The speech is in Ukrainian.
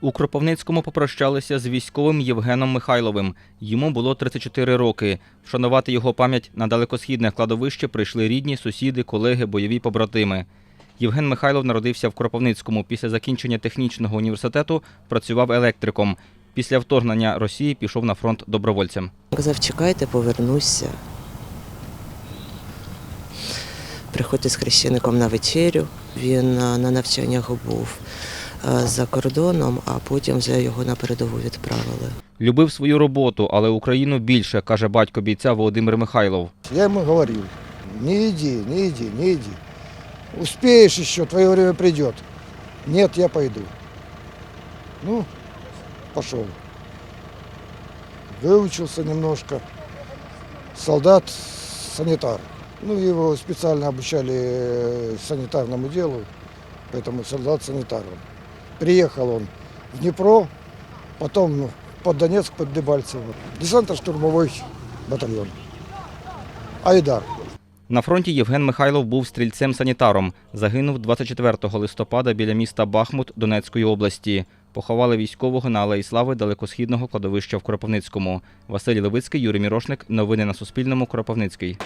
У Кропивницькому попрощалися з військовим Євгеном Михайловим. Йому було 34 роки. Вшанувати його пам'ять на далекосхідне кладовище прийшли рідні, сусіди, колеги, бойові побратими. Євген Михайлов народився в Кропивницькому. Після закінчення технічного університету працював електриком. Після вторгнення Росії пішов на фронт добровольцем. Казав, чекайте, повернуся. Приходьте з хрещеником на вечерю. Він на навчаннях був за кордоном, а потім вже його на передову відправили. Любив свою роботу, але Україну більше, каже батько бійця Володимир Михайлов. Я ему говорил, не иди, не иди, не иди. Успеешь еще, твое время придет. Нет, я пойду. Ну, пошел. Выучился немножко. Солдат-санитар. Ну, его специально обучали э, санитарному делу, поэтому солдат-санитар. он. Приехал он в Днепро, потом ну, под Донецк, под Дебальцево. Десантно-штурмовой батальон. Айдар. На фронті Євген Михайлов був стрільцем-санітаром. Загинув 24 листопада біля міста Бахмут Донецької області. Поховали військового на Алеї Слави далекосхідного кладовища в Кропивницькому. Василь Левицький, Юрій Мірошник. Новини на Суспільному. Кропивницький.